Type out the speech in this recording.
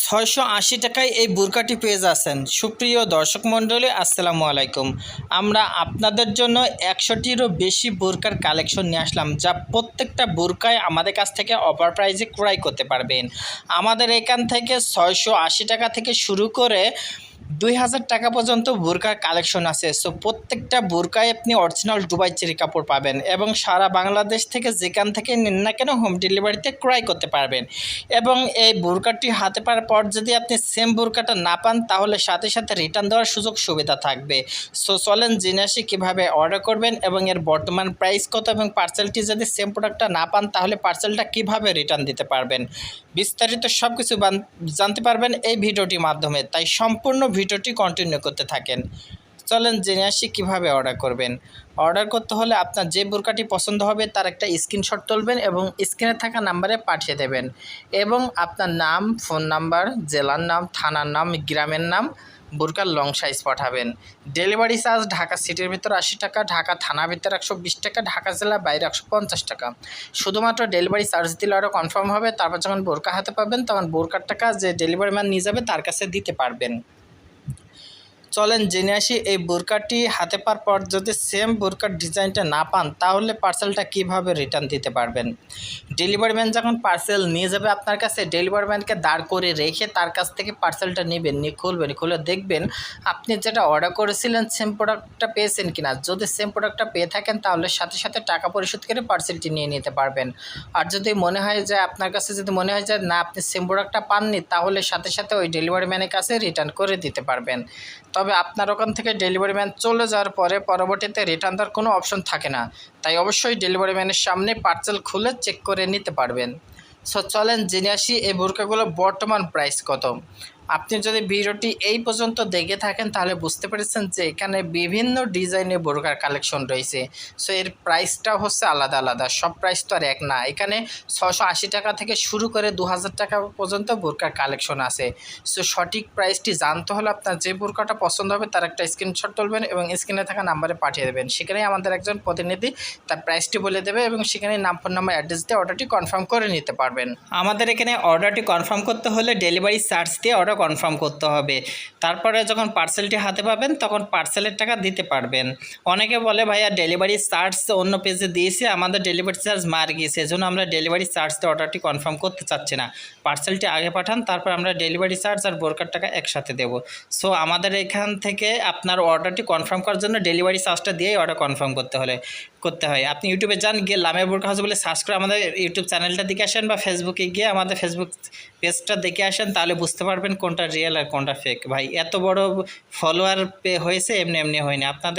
ছয়শো আশি টাকায় এই বুরকাটি পেয়ে যাচ্ছেন। সুপ্রিয় দর্শক মণ্ডলী, আসসালামু আলাইকুম। আমরা আপনাদের জন্য একশোটিরও বেশি বুরকার কালেকশন নিয়ে আসলাম, যা প্রত্যেকটা বুরকায় আমাদের কাছ থেকে অফার প্রাইজে ক্রয় করতে পারবেন। আমাদের এখান থেকে ছয়শো আশি টাকা থেকে শুরু করে দুই হাজার টাকা পর্যন্ত বুরকার কালেকশন আছে। সো প্রত্যেকটা বুরকায় আপনি অরিজিনাল দুবাই চেরি কাপড় পাবেন এবং সারা বাংলাদেশ থেকে যেখান থেকে নিন না কেন হোম ডেলিভারিতে ক্রয় করতে পারবেন। এবং এই বুরকাটি হাতে পাওয়ার পর যদি আপনি সেম বুরকাটা না পান, তাহলে সাথে সাথে রিটার্ন দেওয়ার সুযোগ সুবিধা থাকবে। সো চলেন জেনে আসি কীভাবে অর্ডার করবেন এবং এর বর্তমান প্রাইস কত এবং পার্সেলটি যদি সেম প্রোডাক্টটা না পান, তাহলে পার্সেলটা কীভাবে রিটার্ন দিতে পারবেন? বিস্তারিত সব কিছু জানতে পারবেন এই ভিডিওটির মাধ্যমে। তাই সম্পূর্ণ ভিডিওটি কন্টিনিউ করতে থাকেন। চলেন জেনে আসি কীভাবে অর্ডার করবেন। অর্ডার করতে হলে আপনার যে বোরকাটি পছন্দ হবে তার একটা স্ক্রিনশট তুলবেন এবং স্ক্রিনে থাকা নাম্বারে পাঠিয়ে দেবেন এবং আপনার নাম ফোন নাম্বার জেলার নাম, থানার নাম, গ্রামের নাম বোরকার লং সাইজ পাঠাবেন। ডেলিভারি চার্জ ঢাকা সিটির ভিতর আশি টাকা, ঢাকা থানার ভিতর একশো বিশ টাকা, ঢাকা জেলার বাইরে একশো পঞ্চাশ টাকা। শুধুমাত্র ডেলিভারি চার্জ দিলে আরও কনফার্ম হবে, তারপর যখন বোরকা হাতে পাবেন, তখন বোরকার টাকা যে ডেলিভারি ম্যান নিয়ে যাবে তার কাছে দিতে পারবেন। চলেন জেনে আসি, এই বোরকাটি হাতে পাওয়ার পর যদি সেম বোরকার ডিজাইনটা না পান, তাহলে পার্সেলটা কীভাবে রিটার্ন দিতে পারবেন? ডেলিভারি ম্যান যখন পার্সেল নিয়ে যাবে আপনার কাছে ডেলিভারি ম্যানকে দাঁড় করে রেখে তার কাছ থেকে পার্সেলটা নেবেন, নিয়ে খুলবেন, খুলে দেখবেন আপনি যেটা অর্ডার করেছিলেন সেম প্রোডাক্টটা পেয়েছেন কিনা? যদি সেম প্রোডাক্টটা পেয়ে থাকেন, তাহলে সাথে সাথে টাকা পরিশোধ করে পার্সেলটি নিয়ে নিতে পারবেন। আর যদি মনে হয় যে আপনার কাছে যদি মনে হয় যে না, আপনি সেম প্রোডাক্টটা পাননি, তাহলে সাথে সাথে ওই ডেলিভারি ম্যানের কাছে রিটার্ন করে দিতে পারবেন। তবে আপনার ওখান থেকে ডেলিভারি ম্যান চলে যাওয়ার পরে পরবর্তীতে রিটার্ন দেওয়ার কোনো অপশন থাকে না। তাই অবশ্যই ডেলিভারি ম্যানের সামনে পার্সেল খুলে চেক করে নিতে পারবেন। সো চলেন জেনে আসি এই বোরকাগুলোর বর্তমান প্রাইস কত। আপনি যদি ভিডিওটি এই পর্যন্ত দেখে থাকেন, তাহলে বুঝতে পেরেছেন যে এখানে বিভিন্ন ডিজাইনের বোরকার কালেকশন রয়েছে। সো এর প্রাইসটা হচ্ছে আলাদা আলাদা, সব প্রাইস তো আর এক না। এখানে ছশো আশি টাকা থেকে শুরু করে দু হাজার টাকা পর্যন্ত বোরকার কালেকশন আছে। সো সঠিক প্রাইসটি জানতে হলে আপনার যে বোরকাটা পছন্দ হবে, তার একটা স্ক্রিনশট তুলবেন এবং স্ক্রিনে থাকা নাম্বারে পাঠিয়ে দেবেন। সেখানেই আমাদের একজন প্রতিনিধি তার প্রাইসটি বলে দেবে এবং সেখানে নাম ফোন নাম্বার অ্যাড্রেস দিয়ে অর্ডারটি কনফার্ম করে নিতে পারবেন। আমাদের এখানে অর্ডারটি কনফার্ম করতে হলে ডেলিভারি চার্জ দিয়ে অর্ডার কনফার্ম করতে হবে। তারপরে যখন পার্সেলটি হাতে পাবেন, তখন পার্সেলের টাকা দিতে পারবেন। অনেকে বলে, ভাইয়া ডেলিভারি চার্জ অন্য পেজে দিয়েছি, আমাদের ডেলিভারি চার্জ মার গিয়েছে। এজন্য আমরা ডেলিভারি চার্জ দিয়ে অর্ডারটি কনফার্ম করতে চাচ্ছি না। পার্সেলটি আগে পাঠান, তারপর আমরা ডেলিভারি চার্জ আর বোরকার টাকা একসাথে দেবো। সো আমাদের এখান থেকে আপনার অর্ডারটি কনফার্ম করার জন্য ডেলিভারি চার্জটা দিয়েই অর্ডার কনফার্ম করতে হলে, করতে হয়। আপনি ইউটিউবে যান, গিয়ে লামের বোরকা হাউস বলে সার্চ করে আমাদের ইউটিউব চ্যানেলটা দেখে আসেন বা ফেসবুকে গিয়ে আমাদের ফেসবুক পেজটা দেখে আসেন, তাহলে বুঝতে পারবেন কোনটা রিয়েল আর কোনটা ফেক ভাই এত বড় ফলোয়ার হয়েছে এমনি এমনি হয়নি। আপনাদের